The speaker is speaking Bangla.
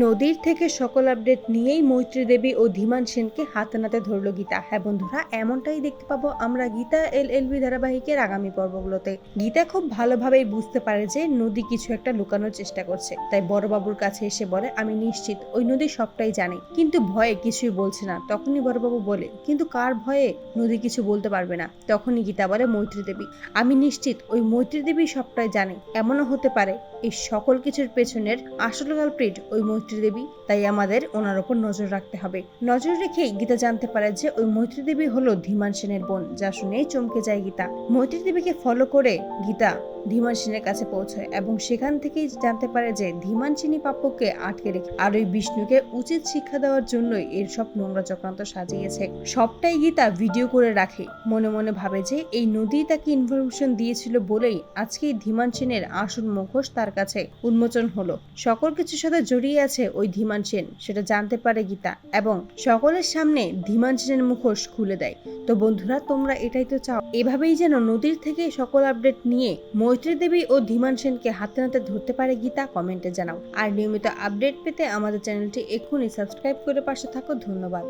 নদীর থেকে সকল আপডেট নিয়েই মৈত্রী দেবী ও ধীমান সেনকে হাতে নাতে ধরল গীতা। হ্যাঁ বন্ধুরা, এমনটাই দেখতে পাবো আমরা গীতা এল এলবি ধারাবাহিকের আগামী পর্বগুলোতে। গীতা খুব ভালোভাবেই বুঝতে পারে যে নদী কিছু একটা লুকানোর চেষ্টা করছে। তাই বড়বাবুর কাছে এসে বলে, আমি নিশ্চিত, ওই নদী সবটাই জানে। কিন্তু ভয়ে কিছুই বলছে না। তখনই বড়বাবু বলে, কিন্তু কার ভয়ে নদী কিছু বলতে পারবে না? তখনই গীতা বলে, মৈত্রী দেবী, আমি নিশ্চিত, ওই মৈত্রী দেবী সবটাই জানে। এমনও হতে পারে, এই সকল কিছুর পেছনের আসল কালপ্রিট ওই মৈত্রী দেবী তাই আমাদের ওনার ওপর নজর রাখতে হবে। নজর রেখেই গীতা জানতে পারে যে ওই মৈত্রী দেবী হলো ধীমান সেনের বোন, যা শুনেই চমকে যায় গীতা। মৈত্রী দেবীকে ফলো করে গীতা ধীমান সেনের কাছে পৌঁছায় এবং সেখান থেকেই জানতে পারে যে ধীমান সেনী পাপ্যকে আটকে রেখে আর ওই বিষ্ণুকে উচিত শিক্ষা দেওয়ার জন্যই এর সব নোংরা চক্রান্ত সাজিয়েছে। সবটাই গীতা ভিডিও করে রাখে। মনে মনে ভাবে যে এই নদী তাকে ইনফরমেশন দিয়েছিল বলেই আজকে ধীমান সেনের আসল মুখোশ তার কাছে উন্মোচন হলো। সকল কিছুর সাথে জড়িয়ে আছে ওই ধীমান সেন সেটা জানতে পারে গীতা, এবং সকলের সামনে ধীমান সেনের মুখোশ খুলে দেয়। তো বন্ধুরা, তোমরা এটাই তো চাও। এভাবেই যেন নদীর থেকে সকল আপডেট নিয়ে মৈত্রী দেবী ও ধীমান সেনকে হাতে নাতে ধরতে পারে গীতা, কমেন্টে জানাও। আর নিয়মিত আপডেট পেতে আমাদের চ্যানেলটি এক্ষুনি সাবস্ক্রাইব করে পাশে থাকো। ধন্যবাদ।